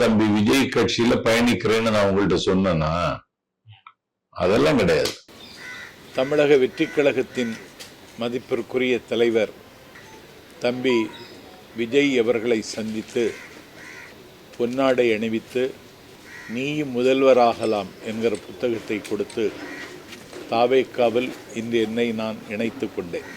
தம்பி விஜய் கட்சியில பயணிக்கிறேன்னு நான் உங்கள்கிட்ட சொன்னா அதெல்லாம் கிடையாது. தமிழக வெற்றி கழகத்தின் மதிப்பிற்குரிய தலைவர் தம்பி விஜய் அவர்களை சந்தித்து பொன்னாடை அணிவித்து நீயும் முதல்வராகலாம் என்கிற புத்தகத்தை கொடுத்து தாவேக்காவில் இன்று என்னை நான் இணைத்து கொண்டேன்.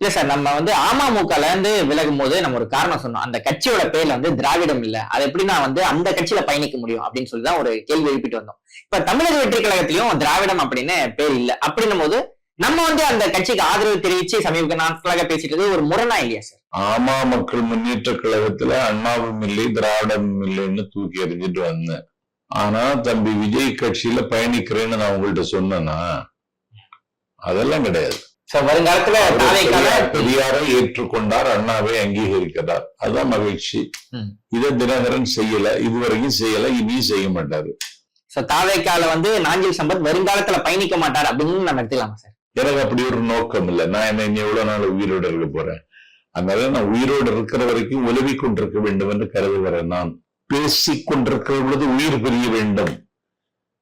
இல்ல சார் நம்ம வந்து அமமுகல இருந்து விலகும் போது நம்ம ஒரு காரணம் சொன்னோம். அந்த கட்சியோட பேர்ல வந்து திராவிடம் இல்ல. அது எப்படி நான் வந்து அந்த கட்சியில பயணிக்க முடியும் அப்படின்னு சொல்லி தான் ஒரு கேள்வி எழுப்பிட்டு வந்தோம். இப்ப தமிழக வெற்றி கழகத்திலயும் திராவிடம் அப்படின்னு பேர் இல்ல. அப்படின்னும் போது நம்ம வந்து அந்த கட்சிக்கு ஆதரவு தெரிவிச்சு சமீப நாட்களாக பேசிட்டு ஒரு முரணா இல்லையா சார்? ஆமா மக்கள் முன்னேற்ற கழகத்துல அண்ணாவும் இல்லை திராவிடமும் இல்லைன்னு தூக்கி எறிஞ்சிட்டு வந்தேன். ஆனா தம்பி விஜய் கட்சியில பயணிக்கிறேன்னு நான் உங்கள்கிட்ட சொன்னேன்னா அதெல்லாம் கிடையாது. வருங்காலத்துல பெரியார் ஏற்றுக்கொண்டார் அண்ணாவை அங்கீகரிக்கிறார். அதான் மகிழ்ச்சி. இதை தினகரன் செய்யல இதுவரைக்கும் செய்யல இனியும் செய்ய மாட்டாரு. சோ தாவேக்கால வந்து நாஞ்சில் சம்பத் வருங்காலத்துல பயணிக்க மாட்டார் அப்படின்னு நம்ம எடுத்துக்கலாமா சார்? எனக்கு அப்படி ஒரு நோக்கம் இல்லை. நான் என்ன எவ்வளவு நாள் உயிரோடு இருக்க போறேன்? அதனால நான் உயிரோடு இருக்கிற வரைக்கும் உலவி கொண்டிருக்க வேண்டும் என்று கருதுகிறேன் நான். பேசிக் கொண்டிருக்கிற பொழுது உயிர் பிரிய வேண்டும்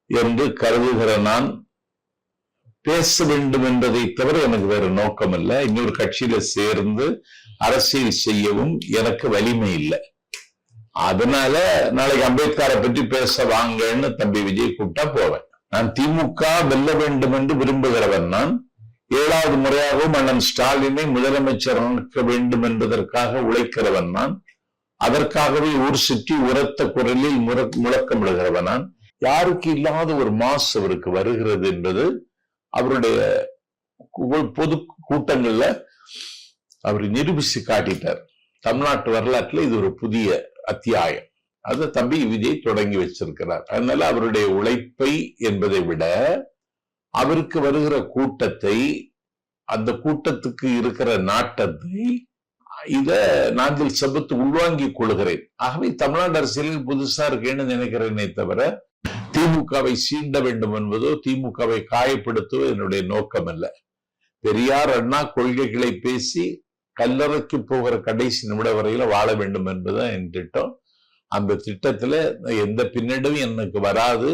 என்று கருதுகிற நான். பேச வேண்டும் என்பதை தவிர எனக்கு வேற நோக்கம் இல்லை இன்னொரு கட்சியில சேர்ந்து அரசியல் செய்யவும் எனக்கு வலிமை இல்லை. அதனால நாளைக்கு அம்பேத்கரை பற்றி பேச வாங்கன்னு தம்பி விஜய் கூப்பிட்டா போவேன். நான் திமுக வெல்ல வேண்டும் என்று விரும்புகிறவன் நான். ஏழாவது முறையாகவும் அண்ணன் ஸ்டாலினை முதலமைச்சர் முதலமைச்சராக்க வேண்டும் என்பதற்காக உழைக்கிறவன் நான். அதற்காகவே ஊர் சுற்றி உரத்த குரலில் முழக்கமிடுகிறவன் நான். யாருக்கு இல்லாத ஒரு மாசு அவருக்கு வருகிறது என்பது அவருடைய பொது கூட்டங்கள்ல அவர் நிரூபிச்சு காட்டிட்டார். தமிழ்நாட்டு வரலாற்றுல இது ஒரு புதிய அத்தியாயம். அது தம்பி விஜய் தொடங்கி வச்சிருக்கிறார். அதனால அவருடைய உழைப்பை என்பதை விட அவருக்கு வருகிற கூட்டத்தை அந்த கூட்டத்துக்கு இருக்கிற நாட்டத்தை இத நாங்கள் செபத்து உள்வாங்கிக் கொள்கிறேன். ஆகவே தமிழ்நாடு அரசியலில் புதுசா இருக்கேன்னு நினைக்கிறேனே தவிர திமுகவை சீண்ட வேண்டும் என்பதோ திமுகவை காயப்படுத்துவோ என்னுடைய நோக்கம் அல்ல பெரியார் அண்ணா கொள்கைகளை பேசி கல்லறைக்கு போகிற கடைசி நிமிட வரையில வாழ வேண்டும் என்பதுதான் என் திட்டம். அந்த திட்டத்துல எந்த பின்னடைவும் எனக்கு வராது.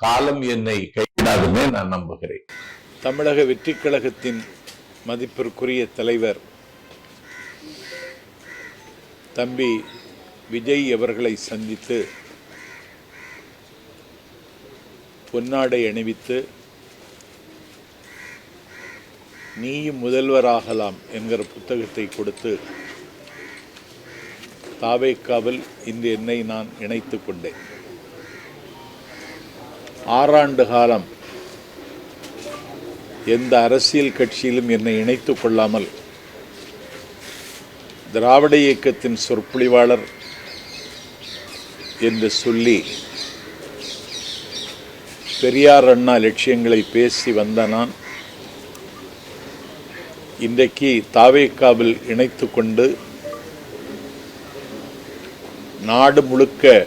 காலம் என்னை கைவிடாதுமே நான் நம்புகிறேன். தமிழக வெற்றி கழகத்தின் மதிப்பிற்குரிய தலைவர் தம்பி விஜய் அவர்களை சந்தித்து பொன்னாடை அணிவித்து நீயும் முதல்வராகலாம் என்கிற புத்தகத்தை கொடுத்து தாவேக்காவில் இந்த என்னை நான் இணைத்து கொண்டேன். ஆறாண்டு காலம் எந்த அரசியல் கட்சியிலும் என்னை இணைத்துக் கொள்ளாமல் திராவிட இயக்கத்தின் சொற்பொழிவாளர் என்று சொல்லி பெரியார் அண்ணா லட்சியங்களை பேசி வந்த நான் இன்றைக்கு தாவேக்காவில் இணைத்து கொண்டு நாடு முழுக்க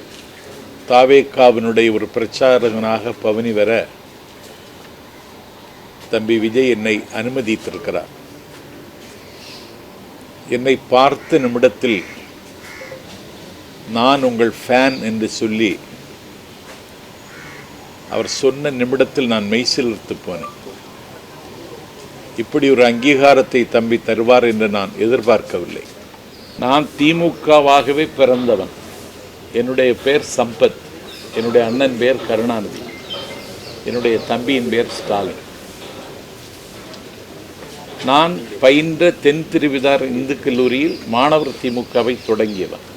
தாவேக்காவினுடைய ஒரு பிரச்சாரகனாக பவனி வர தம்பி விஜய் என்னை அனுமதித்திருக்கிறார். என்னை பார்த்த நிமிடத்தில் நான் உங்கள் ஃபேன் என்று சொல்லி அவர் சொன்ன நிமிடத்தில் நான் மெய்சிலிருத்து போனேன். இப்படி ஒரு அங்கீகாரத்தை தம்பி தருவார் என்று நான் எதிர்பார்க்கவில்லை. நான் திமுகவாகவே பிறந்தவன். என்னுடைய பேர் சம்பத். என்னுடைய அண்ணன் பேர் கருணாநிதி. என்னுடைய தம்பியின் பேர் ஸ்டாலின். நான் பயின்ற தென் திருவிதார் இந்து கல்லூரியில் மாணவர் திமுகவை தொடங்கியவன்.